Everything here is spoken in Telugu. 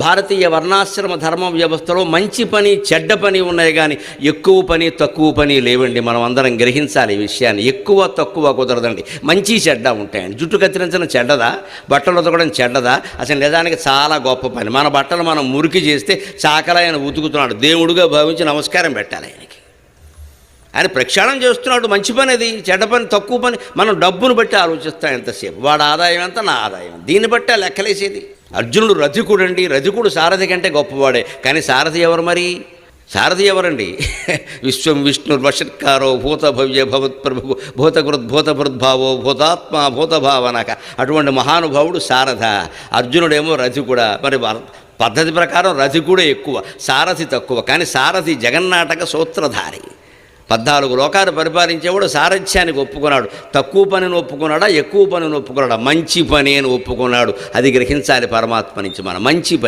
భారతీయ వర్ణాశ్రమ ధర్మ వ్యవస్థలో మంచి పని చెడ్డ పని ఉన్నాయి కానీ ఎక్కువ పని తక్కువ పని లేవండి. మనం అందరం గ్రహించాలి ఈ విషయాన్ని. ఎక్కువ తక్కువ కుదరదండి. మంచి చెడ్డ ఉంటాయండి. జుట్టు కత్తిరించడం చెడ్డదా? బట్టలు ఉతకడం చెడ్డదా? అసలు నిజానికి చాలా గొప్ప పని. మన బట్టలు మనం మురికి చేస్తే చాకలాయన ఉతుకుతున్నాడు. దేవుడుగా భావించి నమస్కారం పెట్టాలి ఆయనకి. ఆయన ప్రక్షాళన చేస్తున్నాడు. మంచి పని అది. చెడ్డ పని తక్కువ పని. మనం డబ్బును బట్టి ఆలోచిస్తాం ఎంతసేపు. వాడు ఆదాయం ఎంత నా ఆదాయం. దీన్ని బట్టి ఆ లెక్కలేసేది. అర్జునుడు రథికుడు అండి రథికుడు సారథి కంటే గొప్పవాడే. కానీ సారథి ఎవరు మరి? సారథి ఎవరండి? విశ్వం విష్ణు వషట్కారో భూత భవ్య భవత్ప్రభు భూతకృద్భూతభృద్భావో భూతాత్మ భూతభావనక. అటువంటి మహానుభావుడు సారథ. అర్జునుడేమో రథికుడా. మరి పద్ధతి ప్రకారం రథికుడే ఎక్కువ సారథి తక్కువ. కానీ సారథి జగన్నాటక సూత్రధారి. పద్నాలుగు లోకాలు పరిపాలించేవాడు సారథ్యానికి ఒప్పుకున్నాడు. తక్కువ పనిని ఒప్పుకున్నాడా? ఎక్కువ పనిని ఒప్పుకున్నాడా? మంచి పని అని ఒప్పుకున్నాడు. అది గ్రహించాలి పరమాత్మ నుంచి మనం. మంచి పని.